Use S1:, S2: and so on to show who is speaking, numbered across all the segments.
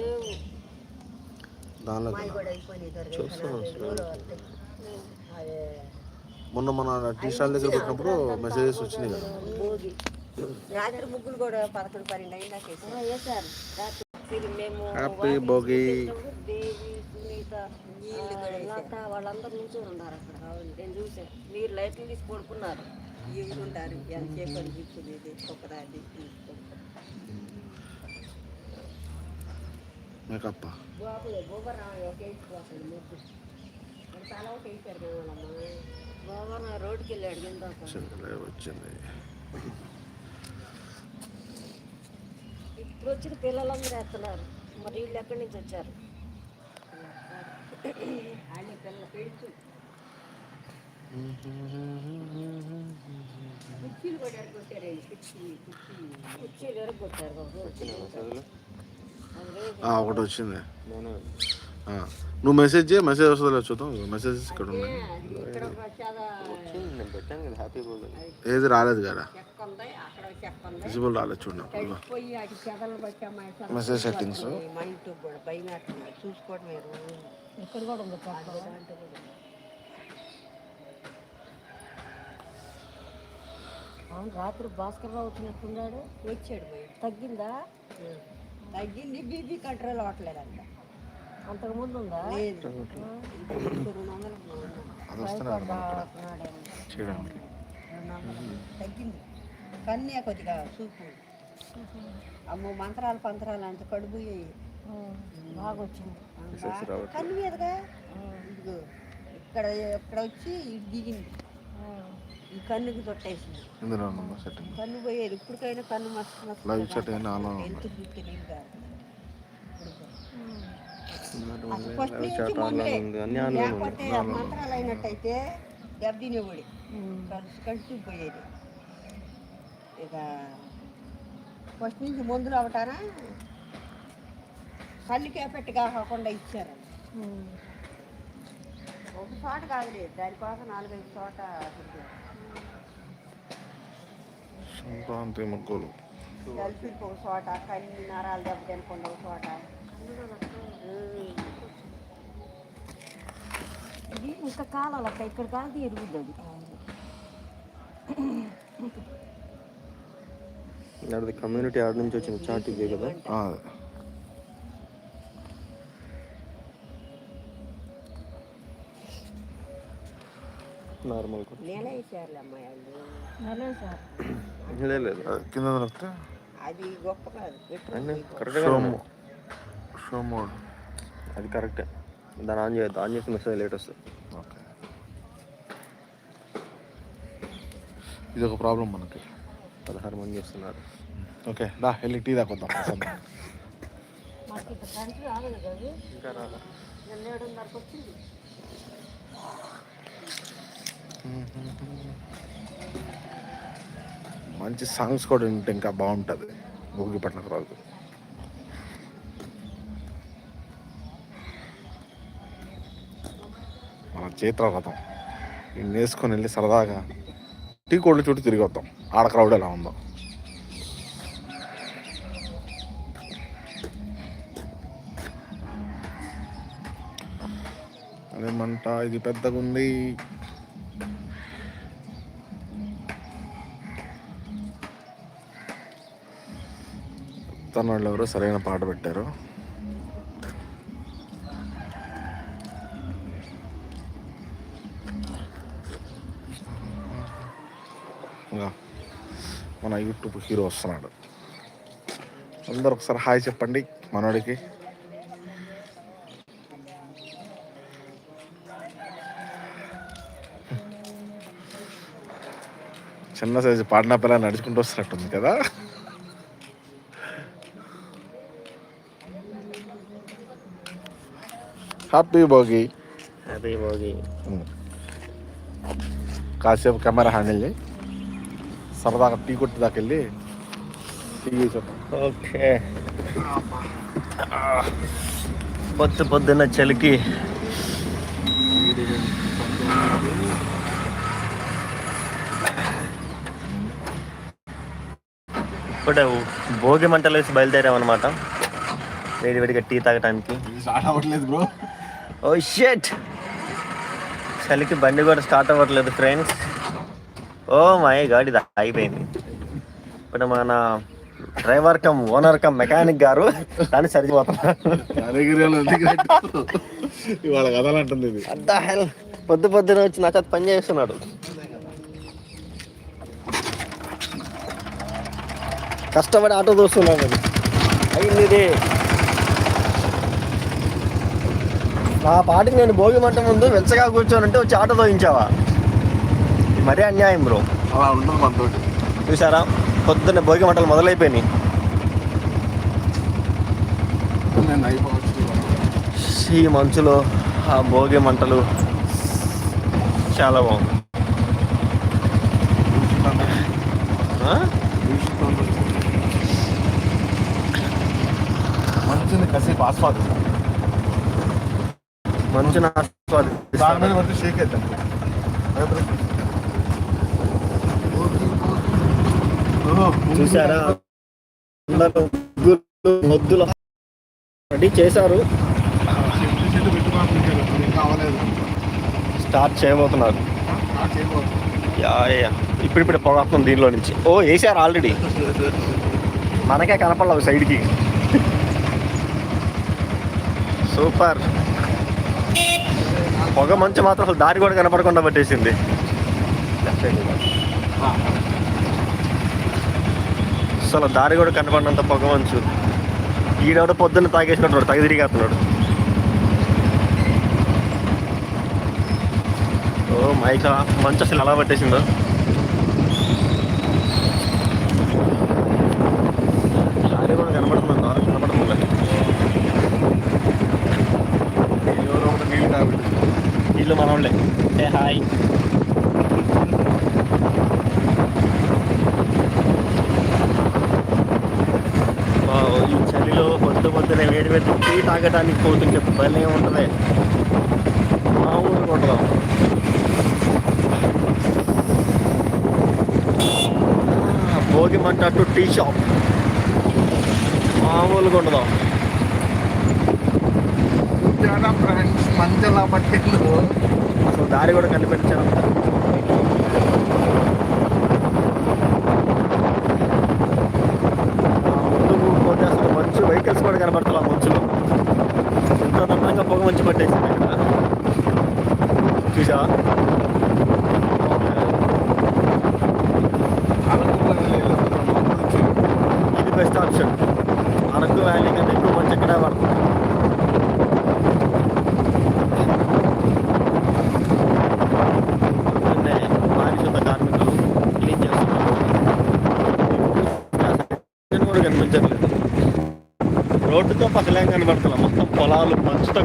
S1: లేవు.
S2: దానిలో మొన్న మన టీ స్టాల్ దగ్గర పెట్టినప్పుడు మెసేజెస్ వచ్చినాయి కదా.
S3: రాత్రి ముగ్గులు కూడా పదకొండు పన్నెండు
S2: హ్యాపీ భోగి.
S1: వాళ్ళందరూ నుంచొని ఉన్నారు అక్కడ. నేను చూసాను మీరు లైట్లు తీసి పడుకున్నారు.
S3: ఇవి ఉంటారు ఎంతసేపు అనిపించింది ఒకదాన్ని
S2: మేకప్
S1: బాబు గోబరావు ఒక వేసుకోవాలి ముగ్గు మరి తల ఒకటి వేసారు మేమమ్మా బాబా రోడ్డుకి వెళ్ళాడు కింద
S2: వచ్చింది
S1: ఇప్పుడు వచ్చిన పిల్లలందరూ వేస్తున్నారు మరి వీళ్ళు ఎక్కడి నుంచి వచ్చారు
S3: ఆయన పిల్లలు పెడుతూ కుర్చీలు కూడా ఎడగొట్టారండి కుర్చీ కుర్చీ
S1: కుర్చీలు ఎరగొట్టారు బాబు.
S2: ఒకటి వచ్చింది ఆ, నువ్వు మెసేజ్ చేయి మెసేజ్ వస్తుందో చూద్దాం. మెసేజెస్ ఇక్కడ ఉన్నాయి. ఏది రాలేదు కదా. విజిబుల్ రాలేదు చూడండి మెసేజ్ సెట్టింగ్స్
S1: రాత్రి భాస్కర్ రావు వచ్చినట్టున్నాడు.
S3: వచ్చాడు
S1: తగ్గిందా?
S3: తగ్గింది. బీపీ కంట్రోల్ అవ్వట్లేదంట.
S1: అంతకు ముందు ఉందా?
S3: లేదు. రెండు వందలు తగ్గింది. కన్నే కొద్దిగా చూపు అమ్మో మంత్రాలు పంత్రాలు అంత కడుపు
S1: బాగా వచ్చింది
S3: కన్ను మీదగా ఇదిగో ఇక్కడ ఇక్కడ వచ్చి దిగింది. ఈ కన్నుకి తొట్టేసింది.
S2: ఇందులో ఉందమ్మా సెట్టింగ్
S3: కన్ను పోయేది ఇప్పటికైనా కన్ను మస్తు మస్తు
S2: లైవ్ సెట్ అయినా ఆన్లో ఉంది
S3: ఎంత తెలియదు కాదు అసలు ఫస్ట్ నుంచి. లేకపోతే మంత్రాలు అయినట్టయితే దెబ్బతినేవాడి కలిసి కలిసి పోయేది ఇక ఫస్ట్ నుంచి మందులు అవటారా కళ్ళుకే పెట్టి కాకుండా ఇచ్చారు. ఒక చోట కాదులే. దానికోసం నాలుగైదు చోట ఒక చోట నరాలు ఒక చోట.
S1: ఇది ఇంకా కాలాలి అక్క ఇక్కడ కాదు ఎరుగుద్ది అది.
S4: కమ్యూనిటీ ఆడ నుంచి వచ్చిన చాట్ ఇదే కదా?
S2: ఆ,
S4: నార్మల్
S3: నేనే వేసారులే అమ్మాయి వాళ్ళు.
S1: నలే సార్
S4: లేదు
S2: అది కింద దొరికితే
S3: అది గొప్ప కాదు పెట్టు.
S4: అండి కరెక్ట్గా
S2: షో మో- షో మోడ్
S4: అది కరెక్టే దాన్ని ఆన్ చేయొద్దు ఆన్ చేసి మెసేజ్ లేట్ వస్తుంది
S2: ఓకే ఇది ఒక ప్రాబ్లం మనకి
S4: పదహారు మంది చేస్తున్నారు
S2: ఓకే దా వెళ్ళి టీ దాకొద్దాం
S4: ఇంకా రాదా
S1: వచ్చింది
S2: మంచి సాంగ్స్ కూడా ఉంటే ఇంకా బాగుంటుంది. భోగి రాజు. మన చైత్ర రథం ఇన్ని వేసుకొని వెళ్ళి సరదాగా టీ కోళ్ళు చుట్టూ తిరిగి వద్దాం. ఆడ క్రౌడ్ ఎలా ఉందో. అదేమంట ఇది పెద్దగా ఉంది రాజస్థాన్ వాళ్ళు ఎవరో సరైన పాట పెట్టారు. మన యూట్యూబ్ హీరో వస్తున్నాడు. అందరు ఒకసారి హాయ్ చెప్పండి మనోడికి. చిన్న సైజు పాడిన పిల్ల నడుచుకుంటూ వస్తున్నట్టుంది కదా. హ్యాపీ భోగి
S4: హ్యాపీ భోగి
S2: కాసేపు కెమెరా హ్యాండిల్ చేయి సరదాగా టీ కొట్టి దాకా వెళ్ళి టీ
S4: ఓకే పొద్దు పొద్దున్న చలికి ఇప్పుడే భోగి మంటలు వేసి బయలుదేరామన్నమాట వేడి వేడిగా టీ తాగటానికి.
S2: ఇది స్టార్ట్ అవ్వట్లేదు బ్రో
S4: ఓ షెట్ చలికి బండి కూడా స్టార్ట్ అవ్వట్లేదు ఫ్రెండ్స్ ఓ మై గాడ్ ఇది ఆగిపోయింది. ఇప్పుడు మన driver cum owner cum mechanic గారు దాన్ని సరిపోతున్నారు. హెల్ పొద్దు పొద్దున వచ్చి నా చేత పని చేస్తున్నాడు. కష్టపడి ఆటో చూస్తున్నాడు అయింది ఇది నా పాటికి నేను భోగి మంట ముందు వెచ్చగా కూర్చోనంటే వచ్చి ఆటో తోయించావా? మరీ అన్యాయం బ్రో.
S2: అలా ఉంటుంది మనతో
S4: చూసారా? పొద్దున్న భోగి మంటలు మొదలైపోయినాయి. ఈ మంచులో ఆ భోగి మంటలు చాలా బాగుంది?
S2: మంచిది కాసేపు ఆస్వాదిస్తాం
S4: మంచుని ఆస్వాదిస్తాను
S2: షేక్ అవుతాం
S4: చూసారా అందరూ ముగ్గులు రెడీ చేశారు. స్టార్ట్ చేయబోతున్నారు. ఇప్పుడు ఇప్పుడు పొగొస్తుంది దీనిలో నుంచి. ఓ వేసారు ఆల్రెడీ. మనకే కనపడలేదు సైడ్కి. సూపర్. పొగ మంచు మాత్రం అసలు దారి కూడా కనపడకుండా పట్టేసింది. అసలు దారి కూడా కనపడినంత పొగ మంచు. ఈడెవడ పొద్దున్న తాగేసినట్టు తగ తిరిగేస్తున్నాడు. ఓ మైక్ మంచు అసలు ఎలా పట్టేసిందో దారి కూడా కనపడుతుందా కనపడుతుందా
S2: ఎవరో ఒకటి నీళ్ళు కాబట్టి
S4: మనోళ్ళే ఏ హాయ్ ఈ చలిలో పొద్దు పొద్దునే వేడి వేడి టీ తాగడానికి పోతుంటే భలే ఉంటుంది. మామూలుగా ఉండదు ఆ, భోగి మంట టు టీ షాప్ మామూలుగా ఉండదు
S2: ఫ్రెండ్స్ మంచిలా పట్టిండు
S4: అసలు దారి కూడా కనిపించడం ముందుకు పోతే అసలు మంచు వెహికల్స్ కూడా కనపడుతుంది మంచులో. ఎంత అందంగా పొగ మంచు పట్టేసింది ఇక్కడ చూసా ఇది బెస్ట్ ఆప్షన్ అరకు వ్యాలీ కంటే ఎక్కువ మంచి ఇక్కడే పడుతుంది పొద్దున్నే పారిశుద్ధ కార్మికులు క్లీన్ చేస్తున్నారు నేను కూడా కనిపించట్లేదు. రోడ్డుతో పక్కలేం కనబడుతున్నా మొత్తం పొలాలు మంచుతో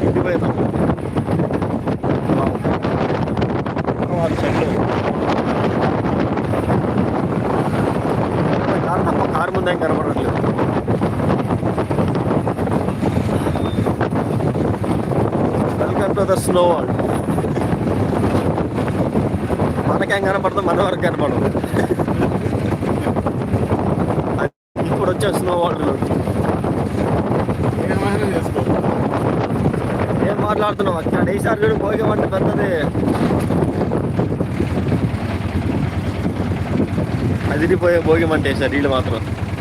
S4: నిండిపోయినాం చెట్లు. కారు తప్ప కారు ముందేం కనబడట్లేదు. Welcome to the snow world. మనకేం కనపడదు మన వరకు కనపడదు అది ఇప్పుడు వచ్చే స్నో వాటర్లో ఏం మాట్లాడుతున్నావు అక్కడ ఈసారి చూడు భోగి మంట పెద్దది. అదిరిపోయే భోగి మంట వేసారు వీళ్ళు మాత్రం.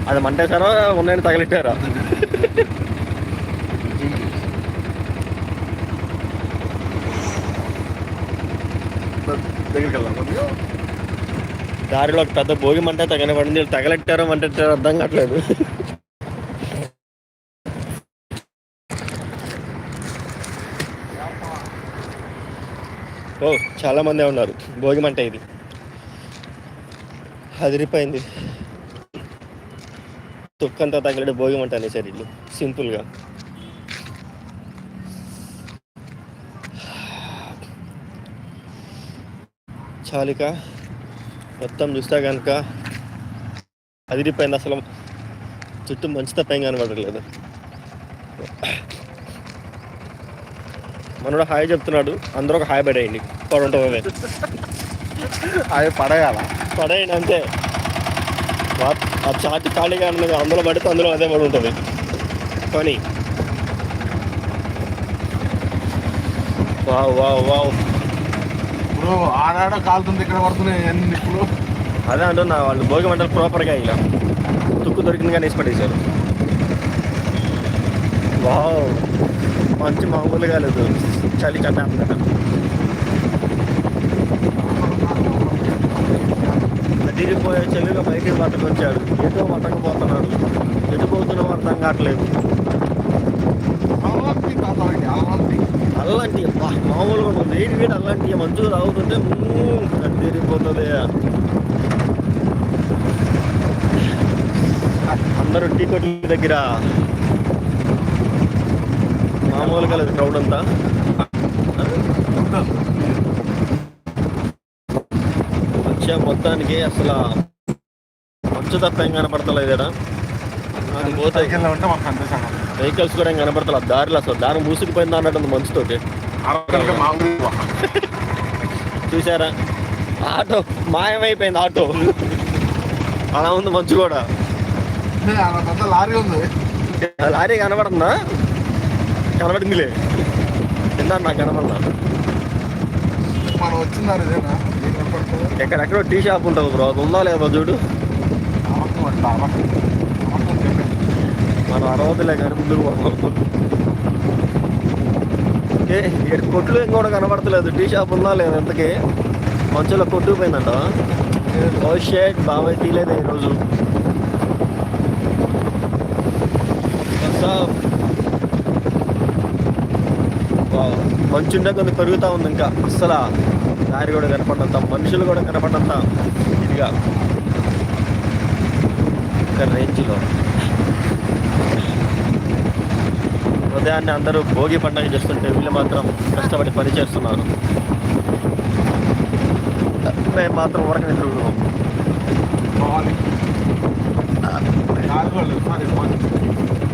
S4: అది మంటేశారా ఉన్నాయని తగిలిట్టారా? దారిలో ఒక పెద్ద భోగి మంట తగలబడింది. వీళ్ళు తగలెట్టారో మంటెట్టారో అర్థం కావట్లేదు. ఓ చాలా మందే ఉన్నారు. భోగి మంట ఇది. అదిరిపోయింది. తుక్కంతా తగిలే భోగి మంట అనేసారు వీళ్ళు. సింపుల్గా చాలిక. మొత్తం చూస్తే కనుక అదిరిపోయింది అసలు. చుట్టూ మంచి తప్ప కనబడలేదు మనోడు హాయ్ చెప్తున్నాడు. అందరూ ఒక హాయ్ పడేయండి. పడుంటుంది
S2: అవి పడేయాల?
S4: పడేయండి అంతే. ఆ చాటి ఖాళీగా ఉన్నది. అందులో పడితే అందులో అదే పడి ఉంటుంది. పని. Wow wow wow.
S2: ఇప్పుడు ఆడాడ కాలుతుంది ఇక్కడ పడుతున్నాయి అన్ని ఇప్పుడు
S4: అదే అంటున్నా వాళ్ళు భోగి మంటలు ప్రాపర్గా ఇలా తుక్కు దొరికింది కానీ వేసి పడేశారు వావ్ మంచి మామూలుగా లేదు చలి చండ తిరిగిపోయే చెల్లిలో బయటికి పట్టుకొచ్చాడు ఎటో పట్టకపోతున్నాడు ఎటు పోతున్నాం అర్థం కావట్లేదు
S2: అలవాటి అలవాటి
S4: అల్లంటి మామూలుగా ఉంది వేడి వేడి అల్లంటి మంచు తాగుతుంటే తిరిగిపోతుంది అందరూ టీ కొట్ల దగ్గర. మామూలుగా లేదు క్రౌడ్ అంతా. వచ్చే మొత్తానికి అసలు మంచు తప్ప ఏం కనపడతలేదు
S2: సైకిల్లో ఉంటే మాకు కనిపిస్తాను
S4: వెహికల్స్ కూడా ఏం కనపడతలేదు దారిలో అసలు. దారి మూసుకుపోయింది అన్నట్టు మంచుతోటి
S2: మామూలు
S4: చూసారా ఆటో మాయమైపోయింది ఆటో. అలా ఉంది మంచు కూడా.
S2: లారీ ఉంది.
S4: లారీ కనబడుతుందా? కనబడిందిలే. కింద నాకు కనబడలా.
S2: మనం కనపడుతుంది
S4: ఎక్కడెక్కడో టీ షాప్ ఉంటుంది బ్రో. అది ఉందా లేదో చూడు
S2: అమ్మకం అంట అమ్మకం అమ్మకం చెప్పండి
S4: మనం అరవదులే కానీ ముందుకు పోతాం ఏ కొట్లు ఏం కూడా కనబడతలేదు. టీ షాప్ ఉందా లేదా అందుకే మంచులో కొట్టుకుపోయిందంట ఓ షేట్ బాబాయ్ తీయలేదు ఈరోజు. మంచుండే కొంచెం పెరుగుతూ ఉంది ఇంకా. అస్సలు. దారి కూడా కనపడంత మనుషులు కూడా కనపడంత ఇదిగా. ఒక రేంజ్లో. ఉదయాన్నే అందరూ భోగి పండగ చేస్తుంటే వీళ్ళు మాత్రం కష్టపడి పని చేస్తున్నారు. మేము మాత్రం వరకు తిరుగుతున్నాం.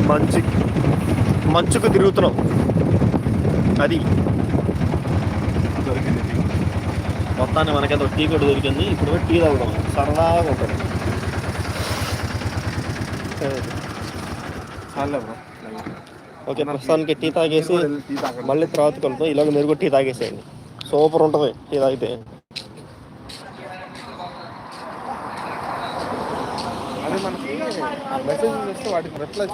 S4: మంచి మంచుకు తిరుగుతున్నాం. అది.
S2: దొరికింది
S4: మొత్తాన్ని మనకైతే టీ కూడా దొరికింది. ఇప్పుడు టీ తాగుతాం సరదాగా ఉంటుంది.
S2: చాలా బ్రో.
S4: ఓకే ప్రస్తుతానికి టీ తాగేసి మళ్ళీ తర్వాత కలుపుతాం ఇలాగ మీరు కూడా టీ తాగేసేయండి. సూపర్ ఉంటుంది టీ తాగితే.
S2: అదే మనకి మెసేజ్ చేస్తే వాటికి రిప్లై